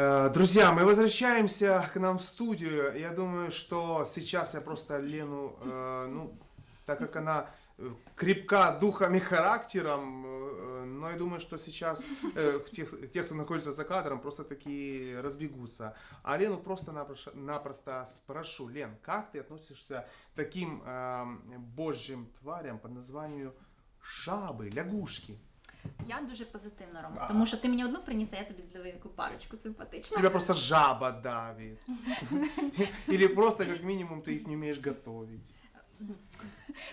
Э, Друзья, мы возвращаемся к нам в студию. Я думаю, что сейчас я просто Лену, э, ну, так как она э, крепка духом и характером, но я думаю, что сейчас э, те, те, кто находится за кадром, просто такие разбегутся. А Лену просто-напросто спрошу, Лен, как ты относишься к таким э, божьим тварям под названию шабы, лягушки? Я дуже позитивно Рома, А. тому що ти мені одну приніс, а я тобі для яку парочку симпатичну. Тебя просто жаба давит. Или просто, как минимум, ты их не умеешь готовить.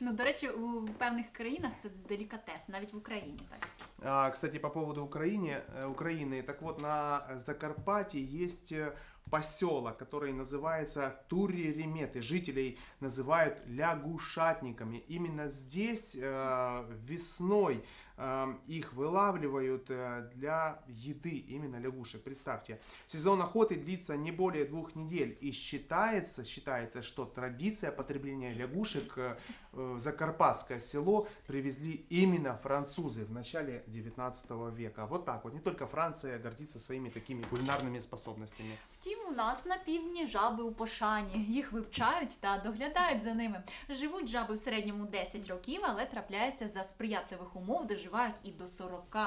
Ну, до речі, у певних країнах це делікатес, навіть в Україні так. А, кстати, по поводу Украины, э, Украины, так вот, на Закарпатье есть э, Поселок, который называется Тури-Реметы. Жителей называют лягушатниками. Именно здесь э, весной э, их вылавливают э, для еды, именно лягушек. Представьте, сезон охоты длится не более двух недель. И считается, считается, что традиция потребления лягушек э, в Закарпатское село привезли именно французы в начале 19 века. Вот так вот. Не только Франция гордится своими такими кулинарными способностями. Втім, у нас на півдні жаби у пошані. Їх вивчають та доглядають за ними. Живуть жаби в середньому 10 років, але трапляється за сприятливих умов, доживають і до 40.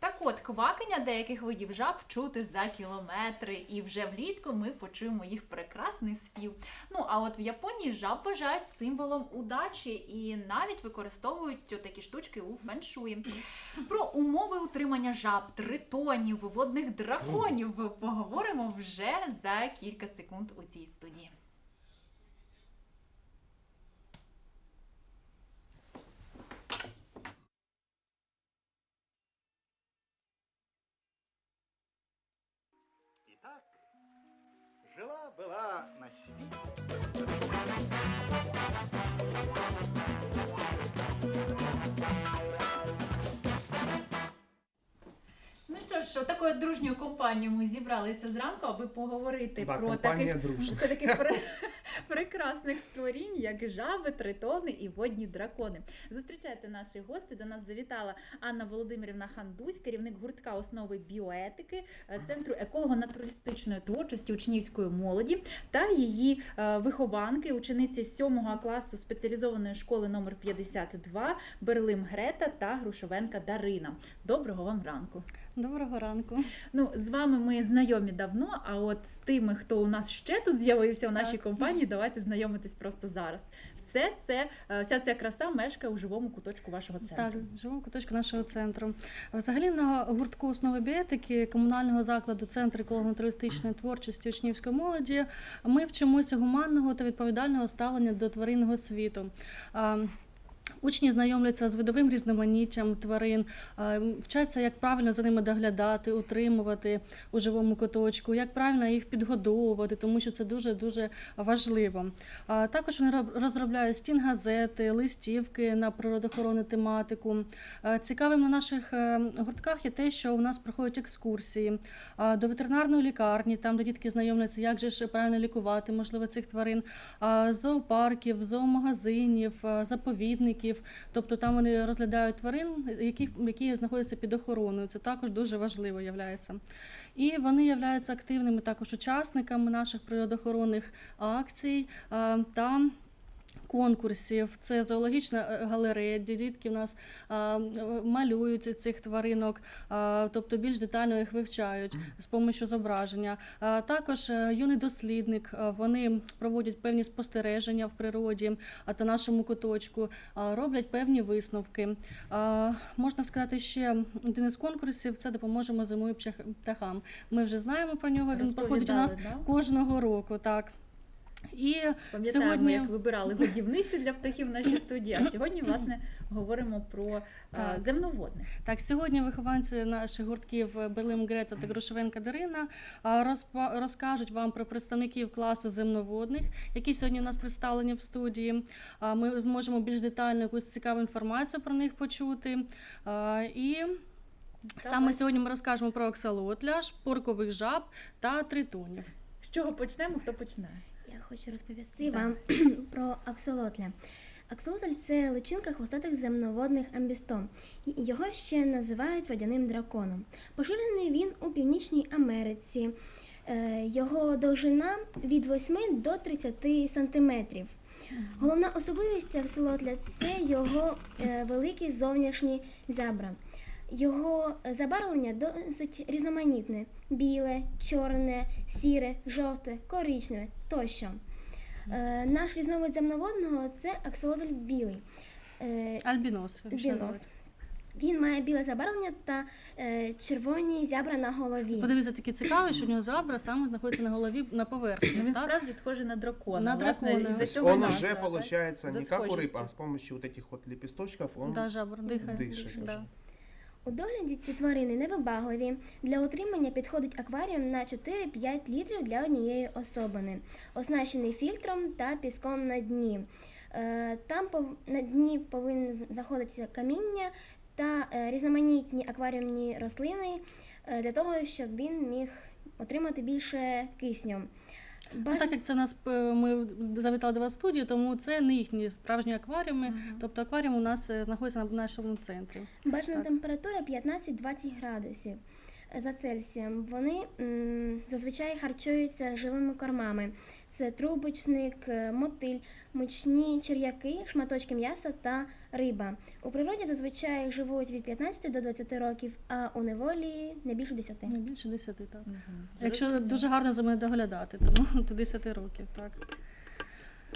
Так от, квакання деяких видів жаб чути за кілометри, і вже влітку ми почуємо їх прекрасний спів. Ну а от в Японії жаб вважають символом удачі і навіть використовують такі штучки у феншуї. Про умови утримання жаб, тритонів, водних драконів поговоримо вже за кілька секунд у цій студії. Итак, жила-была на свете. Що такою дружньою компанією ми зібралися зранку, аби поговорити Да, про таких дружня. все таки пре- прекрасних створінь, як жаби, тритони і водні дракони. Зустрічайте наші гості. До нас завітала Анна Володимирівна Хандусь, керівник гуртка основи біоетики е, центру еколого-натуралістичної творчості учнівської молоді та її е, вихованки, учениці 7 класу спеціалізованої школи номер 52 Берлим Грета та Грушовенка Дарина. Доброго вам ранку. Доброго ранку. Ну, з вами ми знайомі давно, а от з тими, хто у нас ще тут з'явився у нашій Так. компанії, давайте знайомитись просто зараз. Все це, е, вся ця краса мешкає у живому куточку вашого центру. Так, живому куточку нашого центру. Взагалі на гуртку основи біетики комунального закладу Центр еколого-туристичної творчості учнівської молоді ми вчимося гуманного та відповідального ставлення до тваринного світу. Учні знайомляться з видовим різноманіттям тварин, вчаться, як правильно за ними доглядати, утримувати у живому куточку, як правильно їх підгодовувати, тому що це дуже дуже важливо. Також вони роб- розробляють стінгазети, листівки на природоохоронну тематику. Цікавим на наших е, гуртках є те, що у нас проходять екскурсії до ветеринарної лікарні, там де дітки знайомляться, як же ж правильно лікувати, можливо, цих тварин, зоопарків, зоомагазинів, а, заповідників. Тобто там вони розглядають тварин, які, які знаходяться під охороною. Це також дуже важливо являється. І вони являються активними також учасниками наших природоохоронних акцій та конкурсів. Це зоологічна е, галерея, де дітки в нас а, малюють цих тваринок, а, тобто більш детально їх вивчають з допомогою зображення. А, також е, юний дослідник, а, вони проводять певні спостереження в природі а, та нашому куточку, а, роблять певні висновки. А, можна сказати, ще один із конкурсів це допоможемо птах- птахам. Ми вже знаємо про нього. Він проходить у нас да? кожного року. Так. І Пам'ятаємо, сьогодні як вибирали годівниці для птахів в нашій студії. А сьогодні, власне, говоримо про е, Так. земноводних. Так, сьогодні вихованці наших гуртків Берлим Грета та Грушевенка Дарина розпа- розкажуть вам про представників класу земноводних, які сьогодні у нас представлені в студії. Ми можемо більш детально якусь цікаву інформацію про них почути. І саме сьогодні ми розкажемо про оксалотля, шпоркових жаб та тритонів. З чого почнемо? Хто почне? Хочу розповісти вам про аксолотля. Аксолотль це личинка хвостатих земноводних амбістом. Його ще називають водяним драконом. Поширений він у Північній Америці. Е, Його довжина від 8 до 30 сантиметрів. Головна особливість аксолотля це його е, великі зовнішні зябра. Його забарвлення досить різноманітне: біле, чорне, сіре, жовте, коричневе тощо. Е, Наш різновид земноводного це аксолотль білий. Е, Альбінос. як ще Бінос. називають. Він має біле забарвлення та е, червоні зябра на голові. Подивіться, таке цікаве, що у нього забра саме знаходиться на голові на поверхні. Ну, він так? справді схожий на дракона. На власне, дракона. із-за То То цього есть он назва, уже так? получается За не как у рыб, схожестью. а с помощью вот этих вот лепесточков он Да, жабр дихає. дышит. Да. У догляді ці тварини невибагливі. Для утримання підходить акваріум на 4-5 літрів для однієї особини, оснащений фільтром та піском на дні. Е, Там на дні повинні знаходитися каміння та е, різноманітні акваріумні рослини е, для того, щоб він міг отримати більше кисню. Ну, так як це нас е, ми завітали до вас в студію, тому це не їхні справжні акваріуми. Ага. Тобто акваріум у нас е, знаходиться на нашому центрі. Бажана Так. температура 15-20 градусів за Цельсієм. Вони м, зазвичай харчуються живими кормами. Це трубочник, е, мотиль, мучні черв'яки, шматочки м'яса та риба. У природі зазвичай живуть від 15 до 20 років, а у неволі не більше 10. Не більше 10, так. Мгм. Якщо дуже гарно за мене доглядати, тому до 10 років, так.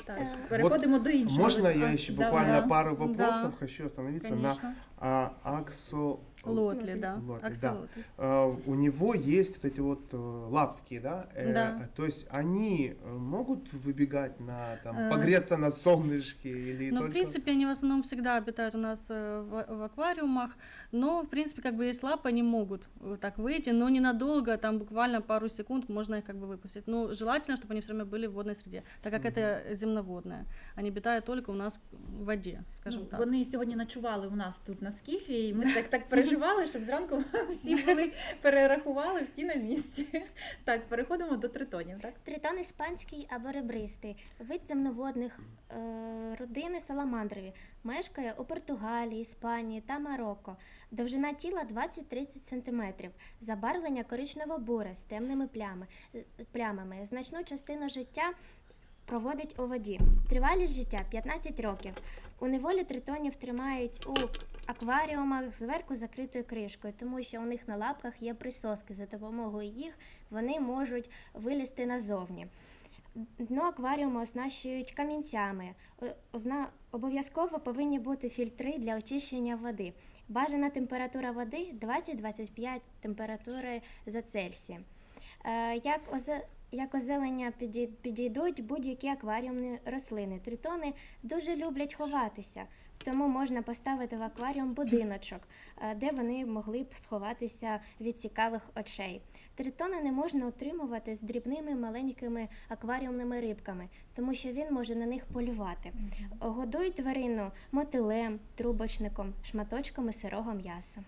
Так, Е, переходимо до іншого. Можно я еще да, буквально да. пару Да. вопросов хочу остановиться на Конечно. а, аксо... Лотлі, да. Лотлі, да. Аксолотлі. А, у него есть вот эти вот э, лапки, да? Э, Да. То есть они э, могут выбегать на там Э, погреться на солнышке или Но, только... в принципе, они в основном всегда обитают у нас э, в, в аквариумах. Но, в принципе, как бы есть лапы, они могут э, так выйти, но ненадолго, там буквально пару секунд можно их как бы выпустить. Но желательно, чтобы они все время были в водной среде, так как Мгм. это земноводное. Они обитают только у нас в воде, скажем Ну, так. Вони сьогодні ночували у нас тут на скіфі, і ми так так переживали, щоб зранку всі були перерахували, всі на місці. Так, переходимо до тритонів, так? Тритон іспанський або ребристий, вид земноводних е, родини саламандрові, мешкає у Португалії, Іспанії та Марокко. Довжина тіла 20-30 см, забарвлення коричнево-буре з темними плями, е, плямами. Значну частину життя проводить у воді. Тривалість життя 15 років. У неволі тритонів тримають у акваріумах зверху закритою кришкою, тому що у них на лапках є присоски. За допомогою їх вони можуть вилізти назовні. Дно акваріуму оснащують камінцями. Озна- Обов'язково повинні бути фільтри для очищення води. Бажана температура води 20-25 температури за Цельсієм. Е, Як. Як озелення підійдуть будь-які акваріумні рослини. Тритони дуже люблять ховатися, тому можна поставити в акваріум будиночок, е, де вони могли б сховатися від цікавих очей. Тритона не можна отримувати з дрібними маленькими акваріумними рибками, тому що він може на них полювати. Годують тварину мотилем, трубочником, шматочками сирого м'яса.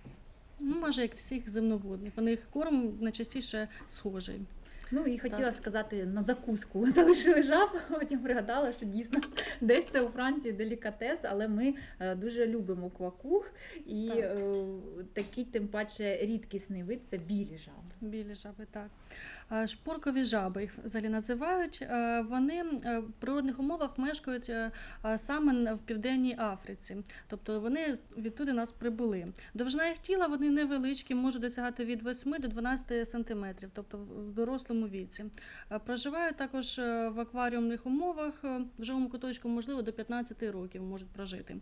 Ну, може, як всіх земноводних. У них корм найчастіше схожий. Ну і хотіла сказати на закуску. Залишили жаб, потім пригадала, що дійсно десь це у Франції делікатес, але ми е, дуже любимо квакух, і Так. е, такий тим паче рідкісний вид це білі жаби. Білі жаби, так. А, Шпоркові жаби їх взагалі називають. Е, Вони е, в природних умовах мешкають е, саме в Південній Африці. Тобто вони відтуди нас прибули. Довжина їх тіла вони невеличкі, можуть досягати від 8 до 12 сантиметрів, тобто в- дорослому віці. Е, Проживають також е, в акваріумних умовах, е, в живому куточку, можливо, до 15 років можуть прожити.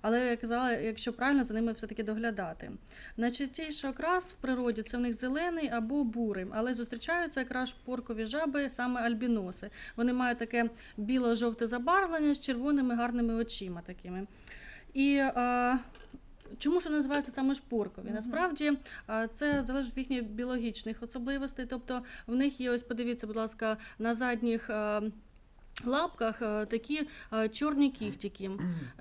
Але я казала, якщо правильно за ними все-таки доглядати. Найчастіший окрас в природі це в них зелений або бурий, але зустрічаються якраз поркові жаби, саме альбіноси. Вони мають таке біло-жовте забарвлення з червоними гарними очима такими. І е, чому ж вони називаються саме шпоркові? Насправді це залежить від їхніх біологічних особливостей. Тобто в них є ось, подивіться, будь ласка, на задніх. Лапках е, такі е, чорні кіхтики,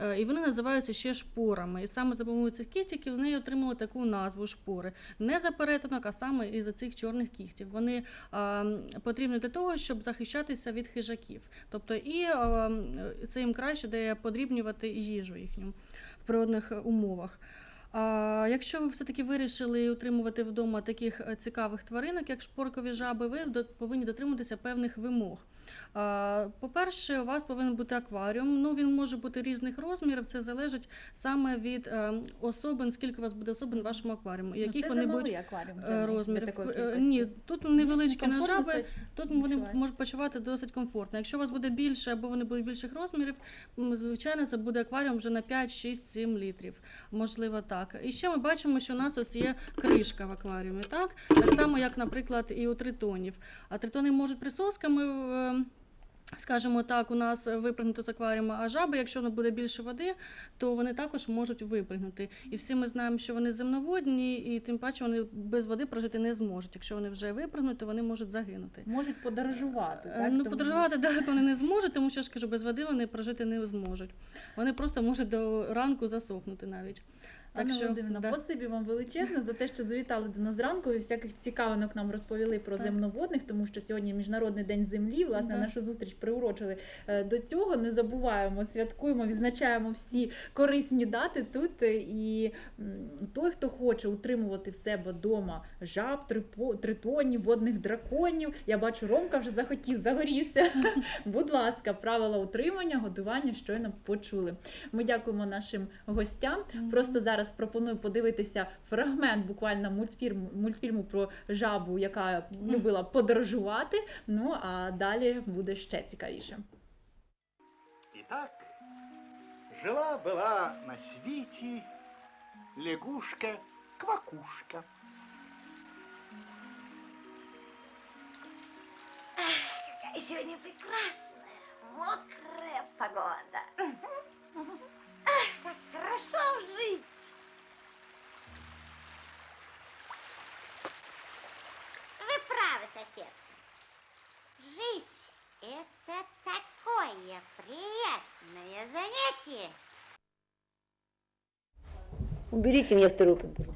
Е, і вони називаються ще шпорами. І саме за допомогою цих кіхтиків вони отримали таку назву шпори. Не за перетинок, а саме із цих чорних кіхтів. Вони потрібні для того, щоб захищатися від хижаків. Тобто, і це їм краще дає подрібнювати їжу їхню в природних умовах. А якщо ви все-таки вирішили утримувати вдома таких цікавих тваринок, як шпоркові жаби, ви повинні дотримуватися певних вимог. А, По-перше, у вас повинен бути акваріум. Ну, він може бути різних розмірів. Це залежить саме від е, особин, скільки у вас буде особин в вашому акваріумі, Ну, яких це вони будуть акваріум е, розмірів. Е. Ні, тут невеличкі на жаби. Тут вони можуть почувати досить комфортно. Якщо у вас буде більше або вони будуть більших розмірів, звичайно, це буде акваріум вже на 5, 6, 7 літрів. Можливо, так. І ще ми бачимо, що у нас ось є кришка в акваріумі, так? Так само, як, наприклад, і у тритонів. А тритони можуть присосками. е, Скажімо так, у нас випрыгнути з акваріума, а жаби, якщо не буде більше води, то вони також можуть випрыгнути. І всі ми знаємо, що вони земноводні, і тим паче вони без води прожити не зможуть. Якщо вони вже випрыгнуть, то вони можуть загинути. Можуть подорожувати. Е, Так? Ну, Тому- подорожувати далеко вони не зможуть, тому що я ж кажу, без води вони прожити не зможуть. Вони просто можуть до ранку засохнути навіть. Так що, да. спасибі вам величезне за те, що завітали до нас зранку і всяких цікавинок нам розповіли про Так. земноводних, тому що сьогодні Міжнародний день землі. Власне, Да. нашу зустріч приурочили е, до цього. Не забуваємо, святкуємо, відзначаємо всі корисні дати тут. І той, хто хоче утримувати в себе вдома жаб, тритонів, водних драконів. Я бачу, Ромка вже захотів, загорівся. Будь ласка, правила утримання, годування щойно почули. Ми дякуємо нашим гостям. Просто зараз пропоную подивитися фрагмент буквально мультфільму, мультфільму про жабу, яка любила подорожувати. Ну а далі буде ще цікавіше. Итак, жила-была на свете лягушка-квакушка. Какая сегодня прекрасная, мокрая погода. Уберите мне вторую подбородок.